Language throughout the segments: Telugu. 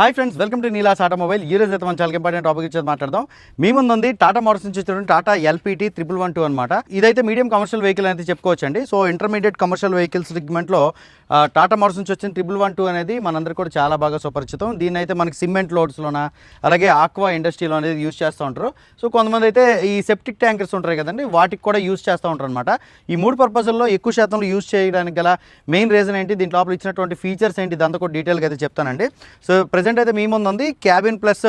Hi friends welcome to Neela's automobile ఈ రోజు అయితే మనం చాలా ఇంపార్టెంట్ టాపిక్ ఇచ్చేది మాట్లాడదాం. మీ ముందు ఉంది టాటా మోటార్స్ నుంచి వచ్చిన Tata LPT triple one two అనమాట ఇదైతే మీడియం కమర్షియల్ వెహికల్ అనేది చెప్పుకోవచ్చండి. సో ఇంటర్మీడియట్ కమర్షియల్ వెహికల్స్ సెగ్మెంట్లో టాటా మోటార్స్ నుంచి వచ్చిన త్రిపుల్ వన్ టూ అనేది మనందరికీ కూడా చాలా బాగా సుపరిచితం. దీన్ని అయితే మనకి సిమెంట్ లోడ్స్లోన అలాగే ఆక్వా ఇండస్ట్రీలో అనేది యూస్ చేస్తూ ఉంటారు. సో కొంతమంది అయితే ఈ సెప్టిక్ ట్యాంకర్స్ ఉంటాయి కదండి వాటికి కూడా యూస్ చేస్తూ ఉంటారు అనమాట ఈ మూడు పర్పస్ల్లో ఎక్కువ శాతంలో యూస్ చేయడానికి గల మెయిన్ రీజన్ ఏంటి దీంట్లో ఇచ్చినటువంటి ఫీచర్స్ ఏంటి దాంతో కూడా డీటెయిల్గా అయితే చెప్తానండి. సో ప్రజెంట్ అయితే మీ ముందు ఉంది. క్యాబిన్ ప్లస్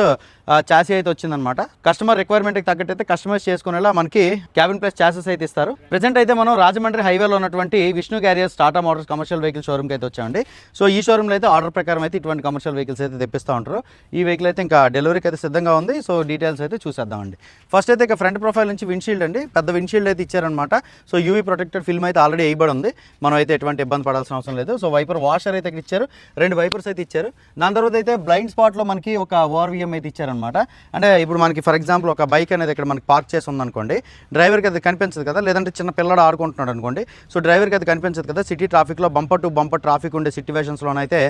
చాసీ అయితే వచ్చిందనమాట. కస్టమర్ రిక్వైర్మెంట్కి తగ్గట్టు అయితే కస్టమైజ్ చేసుకునేలా మనకి క్యాబిన్ ప్లస్ చాసెస్ అయితే ఇస్తారు. ప్రజెంట్ అయితే మనం రాజమండ్రి హైవేలో ఉన్నటువంటి Vishnu carriers Tata Motors commercial vehicle షోరూమ్కి అయితే వచ్చామండి. సో ఈ షోరూమ్లో అయితే ఆర్డర్ ప్రకారం అయితే ఇటువంటి కమర్షియల్ వెహికల్స్ అయితే తెప్పిస్తూ ఉంటారు. ఈ వెహికల్ అయితే ఇంకా డెలివరీకి అయితే సిద్ధంగా ఉంది. సో డీటెయిల్స్ అయితే చూసేద్దామండి. ఫస్ట్ అయితే ఇక ఫ్రంట్ ప్రొఫైల్ నుంచి విండ్షీల్డ్ అండి. పెద్ద విండ్షీల్డ్ అయితే ఇచ్చారనమాట. సో యూవీ ప్రొటెక్టెడ్ ఫిల్మ్ అయితే ఆల్రెడీ వేయబడి ఉంది. మనం అయితే ఎటువంటి ఇబ్బంది పడాల్సిన అవసరం లేదు. సో వైపర్ వాషర్ అయితే ఇక్కడ ఇచ్చారు. రెండు వైపర్స్ అయితే ఇచ్చారు. దాని తర్వాత అయితే బ్లైండ్ స్పాట్లో మనకి ఒక ఓఆర్వీఎం అయితే ఇచ్చారనమాట అంటే ఇప్పుడు మనకి ఫర్ ఎగ్జాంపుల్ ఒక బైక్ అనేది ఇక్కడ మనకి పార్క్ చేసి ఉందనుకోండి డ్రైవర్కి అది కనిపించదు కదా లేదంటే చిన్న పిల్లడు ఆడుకుంటున్నాడు అనుకోండి సో డ్రైవర్కి అది కనిపించదు కదా సిటీ ట్రాఫిక్లో బంపర్ టు బంపర్ ట్రాఫిక్ ఉండే సిచ్యువేషన్స్లోనైతే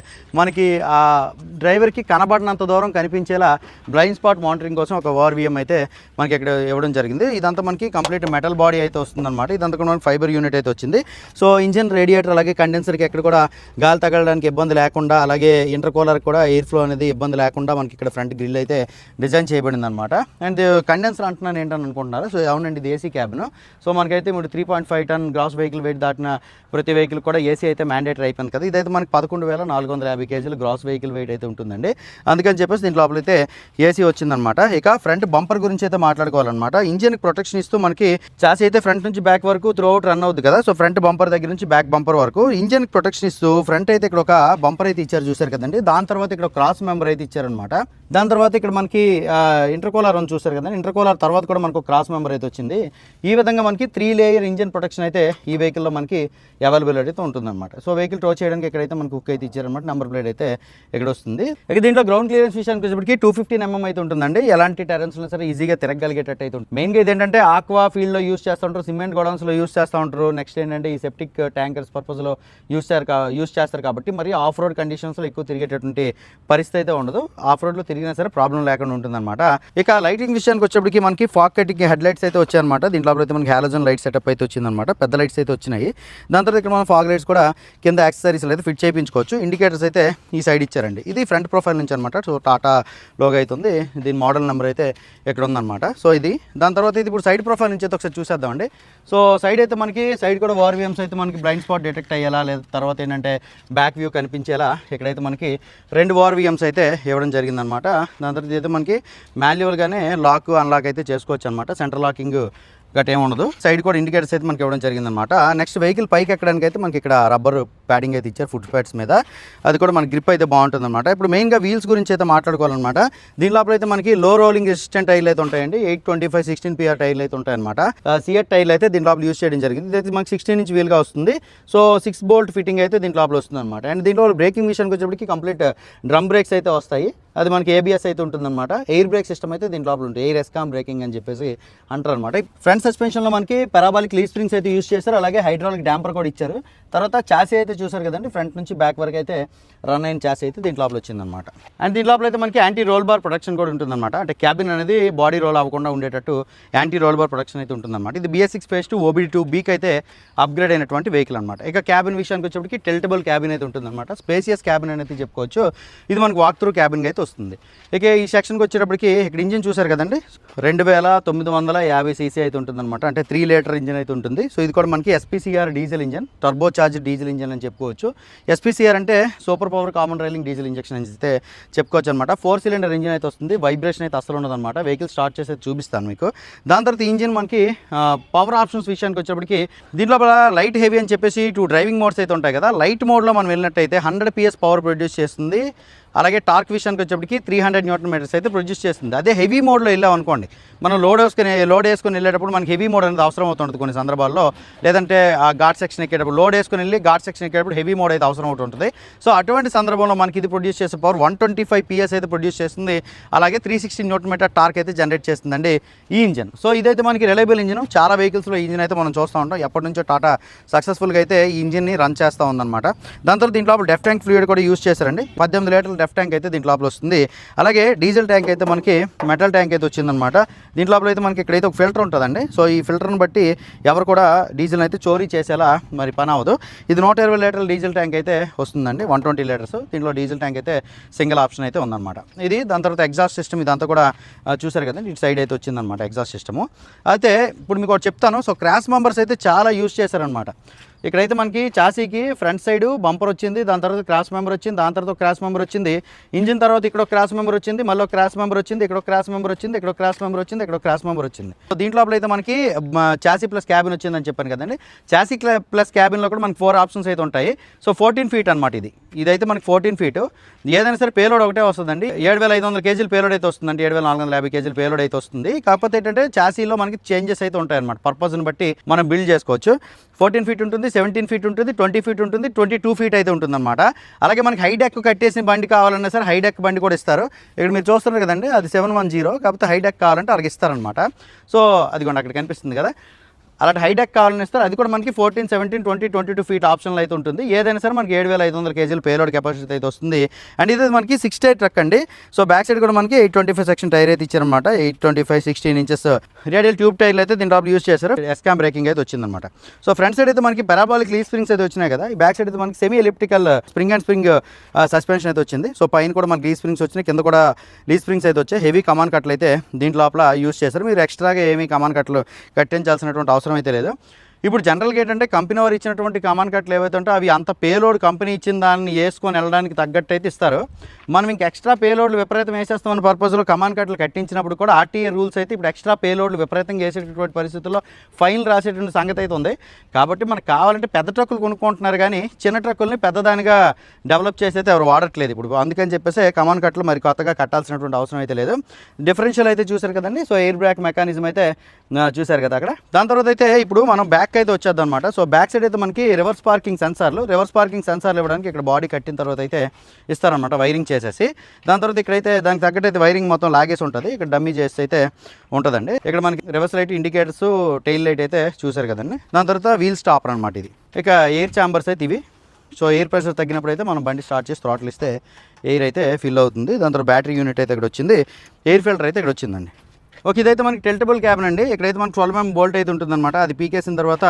మనకి ఆ డ్రైవర్కి కనబడినంత దూరం కనిపించేలా బ్లైండ్ స్పాట్ మానిటరింగ్ కోసం ఒక ఓఆర్వీఎం అయితే మనకి ఇక్కడ ఇవ్వడం జరిగింది. ఇదంతా మనకి కంప్లీట్ మెటల్ బాడీ అయితే వస్తుందన్నమాట. ఇదంతా కూడా మనకి ఫైబర్ యూనిట్ అయితే వచ్చింది. సో ఇంజిన్ రేడియేటర్ అలాగే కండెన్సర్కి ఎక్కడ కూడా గాలి తగలడానికి ఇబ్బంది లేకుండా అలాగే ఇంటర్కూలర్ కూడా ఎయిర్ ఫ్లో అనేది ఇబ్బంది లేకుండా మనకి ఇక్కడ ఫ్రంట్ గ్రిల్ అయితే డిజైన్ చేయబడింది అనమాట అండ్ కండెన్సర్ అంటున్నాను ఏంటని అనుకుంటున్నారు? సో అవునండి ఇది ఏసీ క్యాబిన్ సో మనకైతే ఇప్పుడు three point five ton gross vehicle weight దాటిన ప్రతి వెహికల్ కూడా ఏసీ అయితే మ్యాండేటరీ అయిపోయింది కదా. ఇదైతే మనకి పదకొండు వేల నాలుగు వందల యాభై కేజీలు గ్రాస్ వెహికల్ వెయిట్ అయితే ఉంటుందండి. అందుకని చెప్పేసి దీని లోపల అయితే ఏసీ వచ్చిందనమాట ఇక ఫ్రంట్ బంపర్ గురించి అయితే మాట్లాడుకోవాలన్నమాట. ఇంజిన్ ప్రొటెక్షన్ ఇస్తూ మనకి చాసీ అయితే ఫ్రంట్ నుంచి బ్యాక్ వరకు త్రూ అవుట్ రన్ అవుతుంది కదా. సో ఫ్రంట్ బంపర్ దగ్గర నుంచి బ్యాక్ బంపర్ వరకు ఇంజిన్ ప్రొటెక్షన్ ఇస్తూ ఫ్రంట్ అయితే ఇక్కడ ఒక బంపర్ అయితే ఇచ్చారు చూసారు కదండి. దాని తర్వాత ఇక్కడ క్రాస్ మెంబర్ అయితే ఇచ్చారనమాట దాని తర్వాత ఇక్కడ మనకి ఇంటర్కోలర్ అని చూసారు కదా ఇంటర్కోలర్ తర్వాత కూడా మనకు క్రాస్ మెంబర్ అయితే వచ్చింది. ఈ విధంగా మనకి త్రీ లేయర్ ఇంజిన్ ప్రొటెక్షన్ అయితే ఈ వెహికల్లో మనకి అవైలబుల్ అయితే ఉంటుందన్నమాట. సో వెహికల్ టో చేయడానికి ఇక్కడైతే మనకు కుక్ అయితే ఇచ్చారనమాట నెంబర్ ప్లేట్ అయితే ఇక్కడ వస్తుంది. ఇక దీంట్లో గ్రౌండ్ క్లియరెన్స్ విషయానికి వచ్చేప్పటికి టూ ఫిఫ్టీన్ ఎంఎం అయితే ఉంటుందండి. ఎలాంటి టెరెన్స్లో సరే ఈజీగా తిరగలిగేటట్టు అయితే ఉంటుంది. మెయిన్గా ఇది ఏంటంటే ఆక్వా ఫీల్డ్లో యూస్ చేస్తూ ఉంటారు సిమెంట్ గోడౌన్స్లో యూస్ చేస్తూ ఉంటారు. నెక్స్ట్ ఏంటంటే ఈ సెప్టిక్ ట్యాంకర్స్ పర్పస్లో యూస్ చేస్తారు యూస్ చేస్తారు కాబట్టి మరి ఆఫ్ రోడ్ కండిషన్స్లో ఎక్కువ తిరిగేటటువంటి పరిస్థితి అయితే ఉండదు. ఆఫ్ రోడ్లో తిరిగినా సరే ప్రాబ్లం లేకుండా ఉంటుందన్నమాట. ఇక లైటింగ్ విషయానికి వచ్చేప్పటికి మనకి ఫాక్ కటింగ్ హెడ్ లైట్స్ అయితే వచ్చాయన్నమాట. దీంట్లో అయితే మనకి హాలోజన్ లైట్ సెటప్ అయితే వచ్చిందన్నమాట. పెద్ద లైట్స్ అయితే వచ్చినాయి. దాని తర్వాత ఇక్కడ మనం ఫాగ్ లైట్స్ కూడా కింద యాక్సెసరీస్ అయితే ఫిట్ చేయించుకోవచ్చు. ఇండికేటర్స్ అయితే ఈ సైడ్ ఇచ్చారండి. ఇది ఫ్రంట్ ప్రొఫైల్ నుంచి అనమాట సో టాటా లోగో అవుతుంది ఉంది. దీని మోడల్ నెంబర్ అయితే ఇక్కడ ఉందన్నమాట. సో ఇది. దాని తర్వాత ఇది ఇప్పుడు సైడ్ ప్రొఫైల్ నుంచి అయితే ఒకసారి చూసేద్దామండి. సో సైడ్ అయితే మనకి సైడ్ కూడా వార్విఎమ్స్ అయితే మనకి బ్లైండ్ స్పాట్ డిటెక్ట్ అయ్యేలా లేదా తర్వాత ఏంటంటే బ్యాక్ వ్యూ కనిపించేలా ఇక్కడైతే మనకి రెండు వార్విఎమ్స్ అయితే ఇవ్వడం జరిగిందనమాట దాని తర్వాత అయితే మనకి మాన్యువల్గానే లాక్ అన్లాక్ అయితే చేసుకోవచ్చు అనమాట సెంటర్ లాకింగ్ గట్ ఏమి ఉండదు. సైడ్ కూడా ఇండికేటర్స్ అయితే మనకి ఇవ్వడం జరిగిందనమాట నెక్స్ట్ వెహికల్ పైకి ఎక్కడానికి అయితే మనకి ఇక్కడ రబ్బర్ ప్యాడింగ్ అయితే ఇచ్చారు ఫుట్ ప్యాడ్స్ మీద. అది కూడా మన గ్రిప్ అయితే బాగుంటుంది అనమాట ఇప్పుడు మెయిన్గా వీల్స్ గురించి అయితే మాట్లాడుకోవాలన్నమాట. దీని లోపల అయితే మనకి లో రోలింగ్ రెసిస్టెంట్ టైర్లు అయితే ఉంటాయండి. Eight twenty five sixteen PR టైర్లు అయితే ఉంటాయన్నమాట. సిఎట్ టైర్లు అయితే దీని లోపల యూస్ చేయడం జరిగింది. ఇదైతే మనకి సిక్స్టీన్ ఇంచ్ వీల్గా వస్తుంది. సో సిక్స్ బోల్ట్ ఫిట్టింగ్ అయితే దీని లోపల వస్తుంది అనమాట అండ్ దీంట్లో బ్రేకింగ్ విషయానికి వచ్చేప్పటికి కంప్లీట్ డ్రమ్ బ్రేక్స్ అయితే వస్తాయి. అది మనకి ఏబిఎస్ అయితే ఉంటుందన్నమాట. ఎయిర్ బ్రేక్ సిస్టమ్ అయితే దీని లోపల ఉంటుంది. ఎయిర్ ఎస్కామ్ బ్రేకింగ్ అని చెప్పేసి అంటారు అనమాట ఫ్రంట్ సస్పెన్షన్లో మనకి పెరాబాలిక్ లీ స్ప్రింగ్స్ అయితే యూస్ చేస్తారు అలాగే హైడ్రాలిక్ డాంపర్ కూడా ఇచ్చారు. తర్వాత చాసీ అయితే చూసారు కదండి ఫ్రంట్ నుంచి బ్యాక్ వరకు అయితే రన్ అయిన చాసీ అయితే దీంట్ లోపల వచ్చిందనమాట అండ్ దీని లోపల అయితే మనకి యాంటీ రోల్ బార్ ప్రొడక్షన్ కూడా ఉంటుందన్నమాట. అంటే క్యాబిన్ అనేది బాడీ రోల్ అవ్వకుండా ఉండేటట్టు యాంటీ రోల్ బార్ ప్రొడక్షన్ అయితే ఉంటుందన్నమాట. ఇది BS six phase two OB two బీక్ అయితే అప్గ్రేడ్ అయినటువంటి వెహికల్ అనమాట ఇక క్యాబిన్ విషయానికి వచ్చేప్పటికి టెల్టబుల్ క్యాబిన్ అయితే ఉంటుందన్నమాట. స్పేసియస్ క్యాబిన్ అనేది చెప్పుకోవచ్చు. ఇది మనకు వాక్ త్రూ క్యాబిన్ అయితే వస్తుంది. ఇక ఈ సెక్షన్కి వచ్చేటప్పటికి ఇక్కడ ఇంజిన్ చూసారు కదండి రెండు వేల తొమ్మిది వందల యాభై సీసీ అయితే ఉంటుందన్నమాట. అంటే త్రీ లీటర్ ఇంజిన్ అయితే ఉంటుంది. సో ఇది కూడా మనకి SPCR diesel engine turbo discharge diesel engine అని చెప్పుకోవచ్చు. ఎస్పీసీఆర్ అంటే super power common railing diesel injection అని అయితే చెప్పుకోవచ్చు అనమాట ఫోర్ సిలిండర్ ఇంజిన్ అయితే వస్తుంది వైబ్రేషన్ అయితే అసలు ఉండదన్నమాట వెహికల్ స్టార్ట్ చేసి చూపిస్తాను మీకు. దాని తర్వాత ఇంజిన్ మనకి పవర్ ఆప్షన్స్ విషయానికి వచ్చేప్పటికి దీంట్లో లైట్ హెవీ అని చెప్పేసి టూ డ్రైవింగ్ మోడ్స్ అయితే ఉంటాయి కదా. లైట్ మోడ్లో మనం వెళ్ళినట్టయితే హండ్రెడ్ పిఎస్ పవర్ ప్రొడ్యూస్ చేస్తుంది. అలాగే టార్క్ విషయానికి వచ్చేప్పటికి త్రీ హండ్రెడ్ న్యూటన్ మీటర్స్ అయితే ప్రొడ్యూస్ చేస్తుంది. అదే హెవీ మోడ్లో వెళ్ళాం అనుకోండి. మనం లోడ్ వేసుకుని లోడ్ వేసుకుని వెళ్ళేటప్పుడు మనకి హెవీ మోడ్ అనేది అవసరం అవుతుంది కొన్ని సందర్భాల్లో. లేదంటే ఆ ఘాట్ సెక్షన్ ఎక్కేటప్పుడు లోడ్ వేసుకుని వెళ్ళి ఘాట్ సెక్షన్ ఎక్కేటప్పుడు హెవీ మోడ్ అయితే అవసరం అవుతుంటుంది సో అటువంటి సందర్భంలో మనకి ఇది ప్రొడ్యూస్ చేసే power one twenty five PS అయితే ప్రొడ్యూస్ చేస్తుంది. అలాగే three sixty newton metre torque అయితే జనరేట్ చేస్తుందండి ఈ ఇంజిన్ సో ఇదైతే మనకి రిలయబుల్ ఇంజిన్ చాలా వెహికల్స్లో ఈ ఇంజిన్ అయితే మనం చూస్తూ ఉంటాం. ఎప్పటి నుంచో టాటా సక్సెస్ఫుల్గా అయితే ఈ ఇంజిన్ని రన్ చేస్తూ ఉందన్నమాట. దాని తర్వాత దీంట్లో డెఫ్ ట్యాంక్ ఫ్లూయిడ్ కూడా యూస్ చేశారండి. పద్దెనిమిది లీటర్ల లెఫ్ట్ ట్యాంక్ అయితే దీంట్లో లోపల వస్తుంది. అలాగే డీజిల్ ట్యాంక్ అయితే మనకి మెటల్ ట్యాంక్ అయితే వచ్చిందనమాట దీంట్లో లోపల అయితే మనకి ఇక్కడైతే ఒక ఫిల్టర్ ఉంటుందండి. సో ఈ ఫిల్టర్ని బట్టి ఎవరు కూడా డీజిల్ అయితే చోరీ చేసేలా మరి పని అవ్వదు. ఇది నూట ఇరవై లీటర్ల డీజిల్ ట్యాంక్ అయితే వస్తుందండి. One twenty litres. దీంట్లో డీజిల్ ట్యాంక్ అయితే సింగిల్ ఆప్షన్ అయితే ఉందన్నమాట. ఇది దాని తర్వాత ఎగ్జాస్ట్ సిస్టమ్ ఇదంతా కూడా చూసారు కదండి. ఇటు సైడ్ అయితే వచ్చిందనమాట ఎగ్జాస్ట్ సిస్టము. అయితే ఇప్పుడు మీకు ఒకటి చెప్తాను. సో క్రాస్ మెంబర్స్ అయితే చాలా యూస్ చేశారనమాట ఇక్కడైతే మనకి చాసీకి ఫ్రంట్ సైడ్ బంపర్ వచ్చింది దాని తర్వాత క్రాస్ మెంబర్ వచ్చింది దాని తర్వాత క్రాస్ మెంబర్ వచ్చింది ఇంజిన్ తర్వాత ఇక్కడ క్రాస్ మెంబర్ వచ్చింది మళ్ళీ క్రాస్ మెంబర్ వచ్చింది ఇక్కడ క్రాస్ మెంబర్ వచ్చింది ఇక్కడ క్రాస్ మెంబర్ వచ్చింది ఇక్కడ క్రాస్ మెంబర్ వచ్చింది. సో దీంట్లో అయితే మనకి చాసీ ప్లస్ క్యాబిన్ వచ్చిందని చెప్పాను కదండి. చాసీ ప్లస్ క్యాబిన్లో కూడా మనకి ఫోర్ ఆప్షన్స్ అయితే ఉంటాయి. సో ఫోర్టీన్ ఫీట్ అనమాట ఇది. ఇదైతే మనకి ఫోర్టీన్ ఫీట్ ఏదైనా సరే పేలోడ్ ఒకటే వస్తుందండి. ఏడు వేల ఐదు వందల కేజీలు పేలోడ్ అయితే వస్తుందండి. ఏడు వేల నాలుగు వందల యాభై కేజీలు పేలోడ్ అయితే వస్తుంది. కాకపోతే ఏంటంటే చాసీలో మనకి చేంజెస్ అయితే ఉంటాయన్నమాట. పర్పస్ని బట్టి మనం బిల్డ్ చేసుకోవచ్చు. ఫోర్టీన్ ఫీట్ ఉంటుంది సెవెంటీన్ ఫీట్ ఉంటుంది ట్వంటీ ఫీట్ ఉంటుంది ట్వంటీ టూ ఫీట్ అయితే ఉంటుంది అనమాట అలాగే మనకి హైడెక్ కట్టేసిన బండి కావాలన్నా సరే హైడెక్ బండి కూడా ఇస్తారు. ఇక్కడ మీరు చూస్తున్నారు కదండి అది సెవెన్ వన్ జీరో కాకపోతే హైడెక్ కావాలంటే అలాగే ఇస్తారనమాట సో అదిగోండి అక్కడ కనిపిస్తుంది కదా. అలాంటి హైడెక్ కావాలని ఇస్తారు. అది కూడా మనకి fourteen seventeen twenty twenty two feet ఆప్షన్లు అయితే ఉంటుంది. ఏదైనా సరే మనకి ఏడు వేల ఐదు వందల కేజీలు పేలోడ్ కెపాసిటీ అయితే వస్తుంది. అండ్ ఇది మనకి సిక్స్ టైర్ ట్రక్ అండి. సో బ్యాక్ సైడ్ కూడా మనకి eight twenty five section tyre అయితే ఇచ్చారనమాట eight twenty five sixteen inches radial tube టైర్లు అయితే దీని యూస్ చేశారు. ఎస్కామ్ బ్రేకింగ్ అయితే వచ్చిందనమాట సో ఫ్రంట్ సైడ్ అయితే మనకి పెరాబాలిక్ లీ స్ప్రింగ్స్ అయితే వచ్చినాయి కదా. ఈ బ్యాక్ సైడ్ అయితే మనకి semi elliptical spring and spring suspension అయితే వచ్చింది. సో పైన కూడా మనకి లీ స్ప్రింగ్స్ వచ్చినాయి. కింద కూడా లీ స్ప్రింగ్స్ అయితే వచ్చాయి. హెవీ కమాన్ కట్లు అయితే దీంట్లో యూస్ చేశారు. మీరు ఎక్స్ట్రాగా ఏమీ కమాన్ కట్లు కట్టించాల్సినటువంటి అవసరం అయితే లేదు. ఇప్పుడు జనరల్గా ఏంటంటే కంపెనీ వారు ఇచ్చినటువంటి కమాన్ కట్లు ఏవైతే ఉంటే అవి అంత పేలోడ్ కంపెనీ ఇచ్చిన దాన్ని వేసుకొని వెళ్ళడానికి తగ్గట్టు అయితే ఇస్తారు. మనం ఇంక ఎక్స్ట్రా పేలోడ్లు విపరీతం వేసేస్తామన్న పర్పస్లో కమాన్ కట్లు కట్టించినప్పుడు కూడా ఆర్టీఏ రూల్స్ అయితే ఇప్పుడు ఎక్స్ట్రా పేలోడ్లు విపరీతంగా వేసేటటువంటి పరిస్థితుల్లో ఫైన్ రాసేటువంటి సంగతి అయితే ఉంది. కాబట్టి మనకు కావాలంటే పెద్ద ట్రక్కులు కొనుక్కుంటున్నారు కానీ చిన్న ట్రక్కుల్ని పెద్దదానిగా డెవలప్ చేసి అయితే ఎవరు వాడట్లేదు. ఇప్పుడు అందుకని చెప్పేసి కమాన్ కట్లు మరి కొత్తగా కట్టాల్సినటువంటి అవసరం అయితే లేదు. డిఫరెన్షియల్ అయితే చూశారు కదండి. సో ఎయిర్ బ్రాక్ మెకానిజం అయితే చూశారు కదా అక్కడ. దాని తర్వాత అయితే ఇప్పుడు మనం బ్యాక్ అయితే వచ్చేద్దాం అనమాట సో బ్యాక్ సైడ్ అయితే మనకి రివర్స్ పార్కింగ్ సెన్సార్లు రివర్స్ పార్కింగ్ సెన్సార్లు ఇవ్వడానికి ఇక్కడ బాడీ కట్టిన తర్వాత అయితే ఇస్తారనమాట వైరింగ్ చేసేసి. దాని తర్వాత ఇక్కడైతే దానికి తగ్గట్టు అయితే వైరింగ్ మొత్తం లాగేసి ఉంటుంది. ఇక్కడ డమ్మీ చేసి అయితే ఉంటుందండి. ఇక్కడ మనకి reverse light indicators tail light అయితే చూసారు కదండి. దాని తర్వాత వీల్ స్టాపర్ అనమాట ఇది. ఇక ఎయిర్ ఛాంబర్స్ అయితే ఇవి. సో ఎయిర్ ప్రెషర్ తగ్గినప్పుడు అయితే మనం బండి స్టార్ట్ చేసి థ్రాటిల్ ఇస్తే ఎయిర్ అయితే ఫిల్ అవుతుంది. దాని తర్వాత బ్యాటరీ యూనిట్ అయితే ఇక్కడ వచ్చింది. ఎయిర్ ఫిల్టర్ అయితే ఇక్కడ వచ్చిందండి. ఓకే ఇదైతే మనకి టెల్టబుల్ క్యాబిన్ అండి ఇక్కడైతే మనకి ట్వెల్వ్ ఎంఎం బోల్ట్ అయితే ఉంటుందన్నమాట. అది పీకేసిన తర్వాత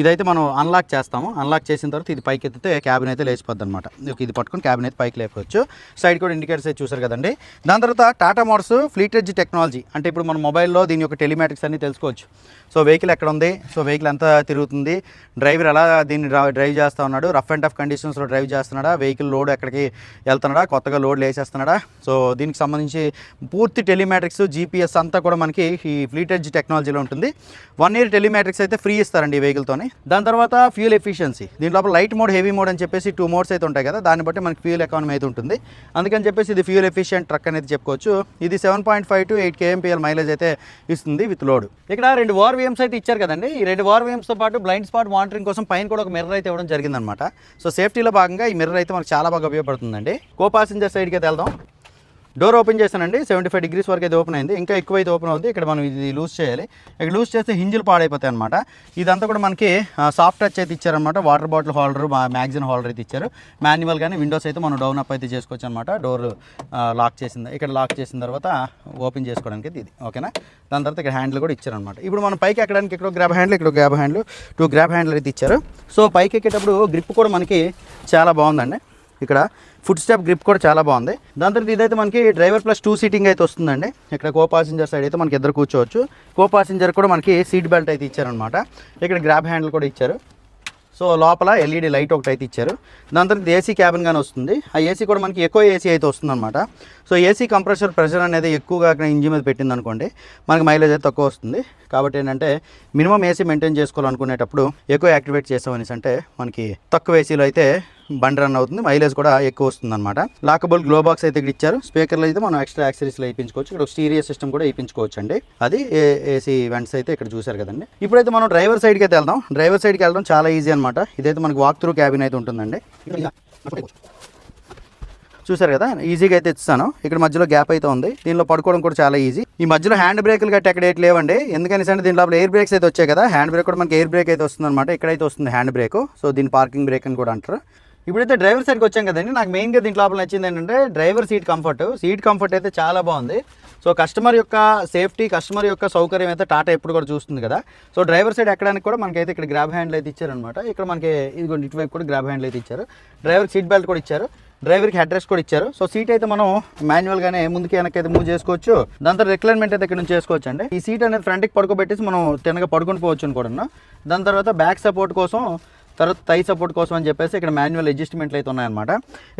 ఇదైతే మనం అన్లాక్ చేస్తాము. అన్లాక్ చేసిన తర్వాత ఇది పైకి ఎత్తితే క్యాబిన్ అయితే లేచిపోద్ది అనమాట ఇది పట్టుకొని క్యాబిన్ అయితే పైకి లేపవచ్చు సైడ్ కూడా ఇండికేటర్స్ అయితే చూసారు కదండి. దాని తర్వాత Tata motors fleet edge technology అంటే ఇప్పుడు మన మొబైల్లో దీని యొక్క టెలిమాటిక్స్ అన్ని తెలుసుకోవచ్చు. సో వెహికల్ ఎక్కడ ఉంది సో వెహికల్ ఎంత తిరుగుతుంది? డ్రైవర్ ఎలా దీన్ని డ్రైవ్ చేస్తా ఉన్నాడు? రఫ్ అండ్ టఫ్ కండిషన్స్లో డ్రైవ్ చేస్తున్నాడా? వెహికల్ లోడ్ ఎక్కడికి వెళ్తున్నాడా? కొత్తగా లోడ్ వేసేస్తున్నాడా సో దీనికి సంబంధించి పూర్తి టెలిమాటిక్స్ జీపీఎస్ అంతా కూడా మనకి ఈ ఫ్లీట్ ఎడ్జ్ టెక్నాలజీలో ఉంటుంది. వన్ ఇయర్ టెలిమాట్రిక్స్ అయితే ఫ్రీ ఇస్తారండి ఈ వెహికల్తోనే దాని తర్వాత ఫ్యూల్ ఎఫిషియన్సీ దీని లోపల లైట్ మోడ్ హెవీ మోడ్ అని చెప్పేసి టూ మోడ్స్ అయితే ఉంటాయి కదా దాన్ని బట్టి మనకి ఫ్యూల్ ఎకానమీ అయితే ఉంటుంది. అందుకని చెప్పేసి ఇది ఫ్యూల్ ఎఫిషియెంట్ ట్రక్ అనేది చెప్పుకోవచ్చు. ఇది seven point five to eight KMPL mileage అయితే ఇస్తుంది విత్ లోడ్ ఇక్కడ రెండు వార్ వేమ్స్ అయితే ఇచ్చారు కదండి. ఈ రెండు వార్ వేమ్స్తో పాటు బ్లైండ్ స్పాట్ మానిటరింగ్ కోసం పైన కూడా ఒక మిర్రర్ అయితే ఇవ్వడం జరిగిందనమాట సో సేఫ్టీలో భాగంగా ఈ మిర్రర్ అయితే మనకు చాలా బాగా ఉపయోగపడుతుందండి. కో పాసింజర్ సైడ్కి అయితే వెళ్దాం. డోర్ ఓపెన్ చేశానండి. సెవెంటీ ఫైవ్ డిగ్రీస్ వరకు అయితే ఓపెన్ అయింది. ఇంకా ఎక్కువ అయితే ఓపెన్ అవుతుంది ఇక్కడ మనం ఇది లూజ్ చేయాలి. ఇక్కడ లూజ్ చేస్తే హింజిల్ పాడైపోతాయి అనమాట ఇదంతా కూడా మనకి సాఫ్ట్ టచ్ అయితే ఇచ్చారనమాట water bottle holder magazine holder అయితే ఇచ్చారు. మాన్యువల్ కానీ విండోస్ అయితే మనం డౌన్ అప్ అయితే చేసుకోవచ్చు అనమాట డోర్ లాక్ చేసింది. ఇక్కడ లాక్ చేసిన తర్వాత ఓపెన్ చేసుకోవడానికి అయితే ఇది ఓకేనా దాని తర్వాత ఇక్కడ హ్యాండిల్ కూడా ఇచ్చారనమాట ఇప్పుడు మనం పైకి ఎక్కడానికి ఇక్కడ గ్రాబ్ హ్యాండిల్ ఇక్కడ grab handle two grab handle అయితే ఇచ్చారు. సో పైకి ఎక్కేటప్పుడు గ్రిప్ కూడా మనకి చాలా బాగుందండి. ఇక్కడ ఫుడ్ స్టెప్ గ్రిప్ కూడా చాలా బాగుంది. దాని తర్వాత ఇదైతే మనకి డ్రైవర్ ప్లస్ టూ సీటింగ్ అయితే వస్తుందండి. ఇక్కడ కో పాసింజర్ సైడ్ అయితే మనకి ఇద్దరు కూర్చోవచ్చు. కో పాసింజర్ కూడా మనకి సీట్ బెల్ట్ అయితే ఇచ్చారనమాట ఇక్కడ గ్రాబ్ హ్యాండిల్ కూడా ఇచ్చారు. సో లోపల ఎల్ఈడి లైట్ ఒకటి అయితే ఇచ్చారు. దాని తర్వాత ఏసీ క్యాబిన్ కానీ వస్తుంది. ఆ ఏసీ కూడా మనకి ఎక్కువ ఏసీ అయితే వస్తుందన్నమాట. సో ఏసీ కంప్రెషర్ ప్రెషర్ అనేది ఎక్కువగా అక్కడ ఇంజిన్ మీద పెట్టింది అనుకోండి మనకి మైలేజ్ అయితే తక్కువ వస్తుంది. కాబట్టి ఏంటంటే మినిమం ఏసీ మెయింటైన్ చేసుకోవాలనుకునేటప్పుడు ఎక్కువ యాక్టివేట్ చేసామనేసి అంటే మనకి తక్కువ ఏసీలో అయితే బండి రన్ అవుతుంది. మైలేజ్ కూడా ఎక్కువ వస్తుంది అనమాట లాకబుల్ గ్లో బాక్స్ అయితే ఇక్కడ ఇచ్చారు. స్పీకర్లు అయితే మనం ఎక్స్ట్రా యాక్సరీస్లో వేయించుకోవచ్చు. ఇక్కడ స్టీరియో సిస్టమ్ కూడా వేయించుకోవచ్చు అండి అది ఏసీ వెంట్స్ అయితే ఇక్కడ చూసారు కదండి. ఇప్పుడైతే మనం డ్రైవర్ సైడ్కి అయితే వెళ్దాం. డ్రైవర్ సైడ్కి వెళ్ళడం చాలా ఈజీ అనమాట ఇదైతే మనకి వాక్ త్రూ క్యాబిన్ అయితే ఉంటుందండి. చూసారు కదా? ఈజీగా అయితే ఇస్తాను ఇక్కడ మధ్యలో గ్యాప్ అయితే ఉంది. దీనిలో పడుకోవడం కూడా చాలా ఈజీ. ఈ మధ్యలో హ్యాండ్ బ్రేక్లు గట్టి ఎక్కడ ఏట్ లేవండి. ఎందుకని అంటే దీని లోపల ఎయిర్ బ్రేక్స్ అయితే వచ్చాయి కదా. హ్యాండ్ బ్రేక్ కూడా మనకి ఎయిర్ బ్రేక్ అయితే వస్తుంది అనమాట ఇక్కడైతే వస్తుంది హ్యాండ్ బ్రేక్ సో దీని పార్కింగ్ బ్రేక్ అని కూడా అంటారు. ఇప్పుడైతే డ్రైవర్ సైడ్కి వచ్చాం కదండి. నాకు మెయిన్గా దీంట్లో లోపల నచ్చింది ఏంటంటే driver seat comfort. Seat comfort అయితే చాలా బాగుంది. సో కస్టమర్ యొక్క సేఫ్టీ కస్టమర్ యొక్క సౌకర్యం అయితే టాటా ఎప్పుడు కూడా చూస్తుంది కదా. సో డ్రైవర్ సైడ్ ఎక్కడానికి కూడా మనకైతే ఇక్కడ గ్రాబ్ హ్యాండ్ అయితే ఇచ్చారనమాట ఇక్కడ మనకి ఇదిగోండి ఇటువైపు కూడా గ్రాబ్ హ్యాండిల్ అయితే ఇచ్చారు. డ్రైవర్ సీట్ బెల్ట్ కూడా ఇచ్చారు. డ్రైవర్కి హెడ్ రెస్ట్ కూడా ఇచ్చారు. సో సీట్ అయితే మనం మాన్యువల్గానే ముందుకి వెనక్కి అయితే మూవ్ చేసుకోవచ్చు. దాని తర్వాత రిక్లైన్మెంట్ అయితే ఇక్కడ నుంచి చేసుకోవచ్చు అండి ఈ సీట్ అనేది ఫ్రంట్కి పడుకోబెట్టేసి మనం తినగా పడుకుని పోవచ్చు అని కూడా దాని తర్వాత బ్యాక్ సపోర్ట్ కోసం తర్వాత టై సపోర్ట్ కోసం అని చెప్పేసి ఇక్కడ మాన్యువల్ అడ్జస్ట్మెంట్లు అయితే ఉన్నాయన్నమాట.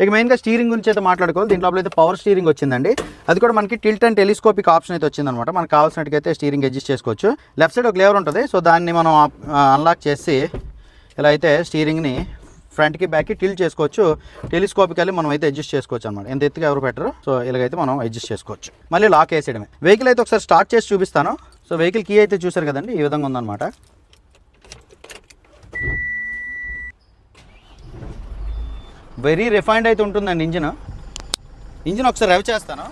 ఇక మెయిన్గా స్టీరింగ్ గురించి అయితే మాట్లాడుకోవాలి. దీంట్లో అయితే పవర్ స్టీరింగ్ వచ్చిందండి. అది కూడా మనకి టిల్ట్ అండ్ టెలిస్కోపిక్ ఆప్షన్ అయితే వచ్చిందనమాట మనకు కావాల్సినట్టుగా స్టీరింగ్ అడ్జస్ట్ చేసుకోవచ్చు. లెఫ్ట్ సైడ్ ఒక లేవర్ ఉంటుంది. సో దాన్ని మనం అన్లాక్ చేసి ఇలా అయితే స్టీరింగ్ని ఫ్రంట్కి బ్యాక్కి టిల్ చేసుకోవచ్చు. టెలిస్కోపికల్లీ మనం అయితే అడ్జస్ట్ చేసుకోవచ్చు అనమాట ఎంత ఎత్తుగా ఎవరు పెట్టరు. సో ఇలాగైతే మనం అడ్జస్ట్ చేసుకోవచ్చు. మళ్ళీ లాక్ వేసేయడమే. వెహికల్ అయితే ఒకసారి స్టార్ట్ చేసి చూపిస్తాను. సో వెహికల్ కీ అయితే చూసారు కదండి. ఈ విధంగా ఉందన్నమాట. వెరీ రిఫైన్డ్ అయితే ఉంటుందండి ఇంజిన్. ఇంజిన్ ఒకసారి రవి చేస్తాను.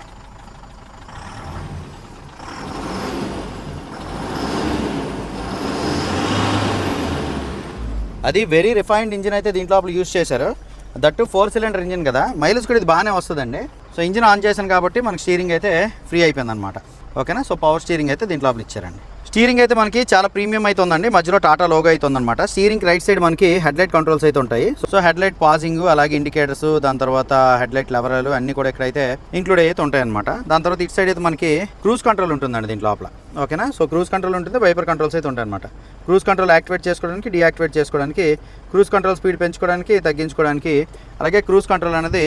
అది వెరీ రిఫైన్డ్ ఇంజిన్ అయితే దీంట్లో లోపల యూస్ చేశారు. దట్టు ఫోర్ సిలిండర్ ఇంజిన్ కదా. మైలేజ్ కూడా ఇది బాగానే వస్తుందండి. సో ఇంజిన్ ఆన్ చేశాను కాబట్టి మనకి స్టీరింగ్ అయితే ఫ్రీ అయిపోయింది అనమాట ఓకేనా? సో పవర్ స్టీరింగ్ అయితే దీంట్లో లోపల ఇచ్చారండి. స్టీరింగ్ అయితే మనకి చాలా ప్రీమియం అయితే ఉందండి మధ్యలో టాటా లోగో అయితే ఉందన్నమాట స్టీరింగ్ రైట్ సైడ్ మనకి హెడ్ లైట్ కంట్రోల్స్ అయితే ఉంటాయి. సో హెడ్ లైట్ పాజింగ్ అలాగే ఇండికేటర్స్ దాని తర్వాత హెడ్ లైట్ లెవరాలు అన్ని కూడా ఇక్కడైతే ఇంక్లూడ్ అయితే ఉంటాయి అనమాట దాని తర్వాత ఇటు సైడ్ అయితే మనకి క్రూజ్ కంట్రోల్ ఉంటుందండి దీంట్లో లోపల. ఓకేనా సో క్రూజ్ కంట్రోల్ ఉంటుంది వైపర్ కంట్రోల్స్ అయితే ఉంటాయి అనమాట క్రూజ్ కంట్రోల్ యాక్టివేట్ చేసుకోవడానికి డీయాక్టివేట్ చేసుకోవడానికి క్రూజ్ కంట్రోల్ స్పీడ్ పెంచుకోవడానికి తగ్గించుకోవడానికి అలాగే క్రూజ్ కంట్రోల్ అనేది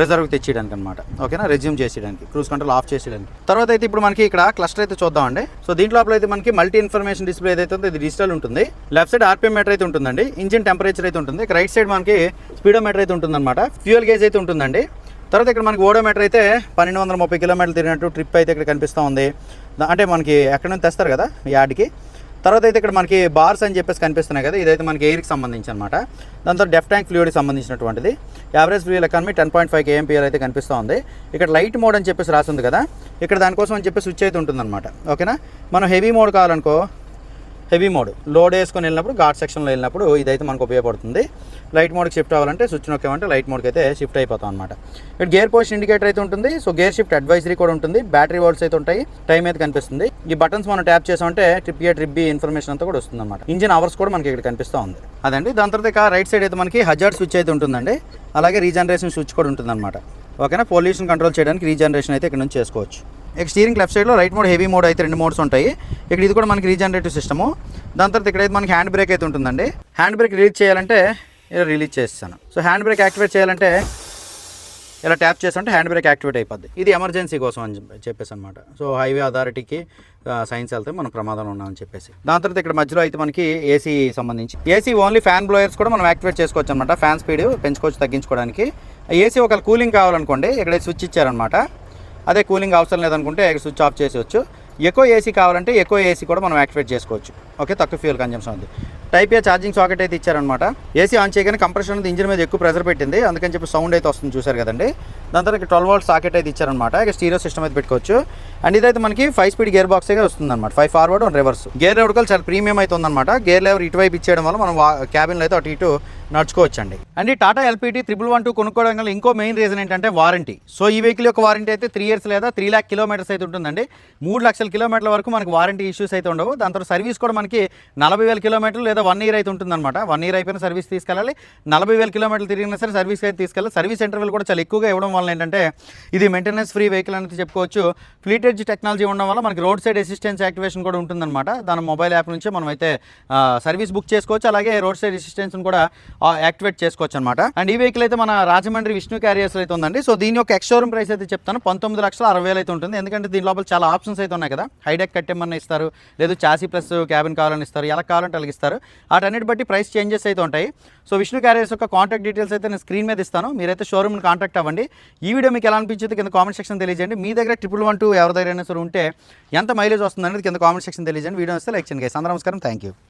రిజర్వ్ తెచ్చేయడానికి అనమాట ఓకేనా? రెజ్యూమ్ చేసేయడానికి క్రూజ్ కంట్రోల్ ఆఫ్ చేసేయడానికి. తర్వాత అయితే ఇప్పుడు మనకి ఇక్కడ క్లస్టర్ అయితే చూద్దామండి. సో దీంట్లో అయితే మనకి మల్టీ ఇన్ఫర్మేషన్ డిస్ప్లే అయితే ఉందో ఇది డిజిటల్ ఉంటుంది. లెఫ్ట్ సైడ్ ఆర్పిఎం మీటర్ అయితే ఉంటుందండి. ఇంజిన్ టెంపరేచర్ అయితే ఉంటుంది. రైట్ సైడ్ మనకి స్పీడో మీటర్ అయితే ఉంటుందన్నమాట. ఫ్యూయల్ గేజ్ అయితే ఉంటుందండి. తర్వాత ఇక్కడ మనకి ఓడోమీటర్ అయితే పన్నెండు వందల ముప్పై కిలోమీటర్లు తిరిగినట్టు ట్రిప్ అయితే ఇక్కడ కనిపిస్తూ ఉంది. అంటే మనకి ఎక్కడ నుంచి తెస్తారు కదా? యార్డ్కి తర్వాత అయితే ఇక్కడ మనకి బార్స్ అని చెప్పేసి కనిపిస్తున్నాయి కదా ఇదైతే మనకి ఎయిర్కి సంబంధించి అనమాట. దాని తర్వాత డెఫ్ ట్యాంక్ ఫ్లూయిడ్కి సంబంధించినటువంటిది. Average fuel economy ten point five KMPL అయితే కనిపిస్తూ ఉంది. ఇక్కడ లైట్ మోడ్ అని చెప్పేసి రాసింది కదా ఇక్కడ దానికోసం అని చెప్పి స్విచ్ అయితే ఉంటుందన్నమాట. ఓకేనా మనం హెవీ మోడ్ కావాలనుకో హెవీ మోడ్ లోడ్ వేసుకొని వెళ్ళినప్పుడు ఘాట్ సెక్షన్లో వెళ్ళినప్పుడు ఇదైతే మనకు ఉపయోగపడుతుంది. లైట్ మోడ్కి షిఫ్ట్ అవ్వాలంటే స్విచ్ నొక్కామంటే లైట్ మోడ్కి అయితే షిఫ్ట్ అయిపోతాం అనమాట ఇక్కడ గేర్ పోస్ట్ ఇండికేటర్ అయితే ఉంటుంది సో గేర్ షిఫ్ట్ అడ్వైజరీ కూడా ఉంటుంది బ్యాటరీ వాల్స్ అయితే ఉంటాయి టైం అయితే కనిపిస్తుంది. ఈ బటన్స్ మనం ట్యాప్ చేసామంటే trip A trip B information అంతా కూడా వస్తుంది అనమాట ఇంజిన్ అవర్స్ కూడా మనకి ఇక్కడ కనిపిస్తూ ఉంది. అదండి. దాని తర్వాత రైట్ సైడ్ అయితే మనకి హజార్డ్ స్విచ్ అయితే ఉంటుందండి. అలాగే రీజనరేషన్ స్విచ్ కూడా ఉంటుంది అనమాట ఓకేనా? పొల్యూషన్ కంట్రోల్ చేయడానికి రీజనరేషన్ అయితే ఇక్కడ నుంచి చేసుకోవచ్చు. ఇక స్టీరింగ్ లెఫ్ట్ సైడ్లో రైట్ మోడ్ హెవీ మోడ్ అయితే రెండు మోడ్స్ ఉంటాయి. ఇక్కడ ఇది కూడా మనకి రీజనరేటివ్ సిస్టము. దాని తర్వాత ఇక్కడైతే మనకి హ్యాండ్ బ్రేక్ అయితే ఉంటుందండి. హ్యాండ్ బ్రేక్ రిలీజ్ చేయాలంటే ఇలా రిలీజ్ చేస్తాను. సో హ్యాండ్ బ్రేక్ యాక్టివేట్ చేయాలంటే ఇలా ట్యాప్ చేస్తుంటే హ్యాండ్ బ్రేక్ యాక్టివేట్ అయిపోద్ది. ఇది ఎమర్జెన్సీ కోసం అని చెప్పేసి అనమాట సో హైవే అథారిటీకి సైన్స్ వెళ్తే మనం ప్రమాదంలో ఉన్నామని చెప్పేసి. దాని తర్వాత ఇక్కడ మధ్యలో అయితే మనకి ఏసీ సంబంధించి ఏసీ ఓన్లీ ఫ్యాన్ బ్లోయర్స్ కూడా మనం యాక్టివేట్ చేసుకోవచ్చు అనమాట ఫ్యాన్ స్పీడ్ పెంచుకోవచ్చు తగ్గించుకోవడానికి. ఏసీ ఒకవేళ కూలింగ్ కావాలనుకోండి ఇక్కడ స్విచ్ ఇచ్చారనమాట అదే కూలింగ్ అవసరం లేదనుకుంటే ఇక్కడ స్విచ్ ఆఫ్ చేసేవచ్చు ఎక్కువ ఏసీ కావాలంటే ఎక్కువ ఏసీ కూడా మనం యాక్టివేట్ చేసుకోవచ్చు. ఓకే తక్కువ ఫ్యూల్ కన్జంప్షన్ ఉంది. టైప్ ఏ ఛార్జింగ్ సాకెట్ అయితే ఇచ్చారనమాట ఏసీ ఆన్ చేయగానే కంప్రెషన్ అనేది ఇంజిన్ మీద ఎక్కువ ప్రెషర్ పెట్టింది. అందుకని చెప్పి సౌండ్ అయితే వస్తుంది చూసారు కదండి. దాని తర్వాత ట్వెల్వ్ వాల్ట్ సాకెట్ అయితే ఇచ్చారనమాట ఇక స్టీరియో సిస్టమ్ అయితే పెట్టుకోవచ్చు. అండ్ ఇదైతే మనకి ఫైవ్ స్పీడ్ గేర్ బాక్స్ అయితే వస్తుంది అనమాట five forward and reverse. Gear lever చాలా ప్రీమియం అయితే ఉందన్నమాట. గేర్ లెవర్ ఇటువైపు ఇచ్చేయడం వల్ల మనం క్యాబిన్లో అయితే అటు ఇటు నడుచుకోవచ్చండి. And Tata LPT triple one two కొనుక్కోవడం వల్ల ఇంకో మెయిన్ రీజన్ ఏంటంటే వారంటీ. సో ఈ వెహికల్ యొక్క వారంటీ అయితే త్రీ ఇయర్స్ లేదా త్రీ ల్యాక్ కిలోమీటర్స్ అయితే ఉంటుందండి. మూడు లక్షల కిలోమీటర్ల వరకు మనకి వారంటీ ఇష్యూస్ అయితే ఉండవు. దాని తర్వాత సర్వీస్ కూడా మనకి నలభై వేల కిలోమీటర్లు లేదా వన్ ఇయర్ అయితే ఉంటుందన్నమాట. వన్ ఇయర్ అయిపోయిన సర్వీస్ తీసుకెళ్ళాలి. నలభై వేల కిలోమీటర్లు తిరిగినా సరే సర్వీస్ అయితే తీసుకెళ్ళాలి. సర్వీస్ ఇంటర్వెల్ కూడా చాలా ఎక్కువగా ఇవ్వడం వల్ల ఏంటంటే ఇది మెయింటెనెన్స్ ఫ్రీ వెహికల్ అనేది చెప్పుకోవచ్చు. ఫ్లీట్ ఎడ్జ్ టెక్నాలజీ ఉండడం వల్ల మనకి రోడ్ సైడ్ అసిస్టెన్స్ యాక్టివేషన్ కూడా ఉంటుందన్నమాట. దాని మొబైల్ యాప్ నుంచి మనం అయితే సర్వీస్ బుక్ చేసుకోవచ్చు. అలాగే రోడ్ సైడ్ అసిస్టెన్స్ కూడా యాక్టివేట్ చేసుకోవచ్చు అనమాట అండ్ ఈ వెహికల్ అయితే మన రాజమండ్రి విష్ణు క్యారియర్స్ అయితే ఉందండి. సో దీని యొక్క ఎక్స్షోరూమ్ ప్రైస్ అయితే చెప్తాను. పంతొమ్మిది లక్షల అరవై వేలు అయితే ఉంటుంది. ఎందుకంటే దీని లోపల చాలా ఆప్షన్స్ అయితే ఉన్నాయి కదా. హైడెక్ కట్టేమన్నా ఇస్తారు లేదు చాసీ ప్లస్ క్యాబిన్ కావాలని ఇస్తారు ఎలా కావాలంటే అలగిస్తారు ఇస్తారు. వాటన్నిటి బట్టి ప్రైస్ చేంజెస్ అయితే ఉంటాయి. సో విష్ణు క్యారియర్స్ యొక్క కాంటాక్ట్ డీటెయిల్స్ అయితే నేను స్క్రీన్ మీద ఇస్తాను. మీరైతే షోరూమ్ని కాంటాక్ట్ అవ్వండి. ఈ వీడియో మీకు ఎలా అనిపించింది కింద కామెంట్ సెక్షన్ తెలియజేయండి. మీ దగ్గర ట్రిపుల్ వన్ టూ ఎవరి దగ్గర అయినా సరే ఉంటే ఎంత మైలేజ్ వస్తుంది అనేది కింద కామెంట్ సెక్షన్ తెలియజేయండి. వీడియో వస్తే లైక్ చేయండి guys. అందరూ నమస్కారం. Thank you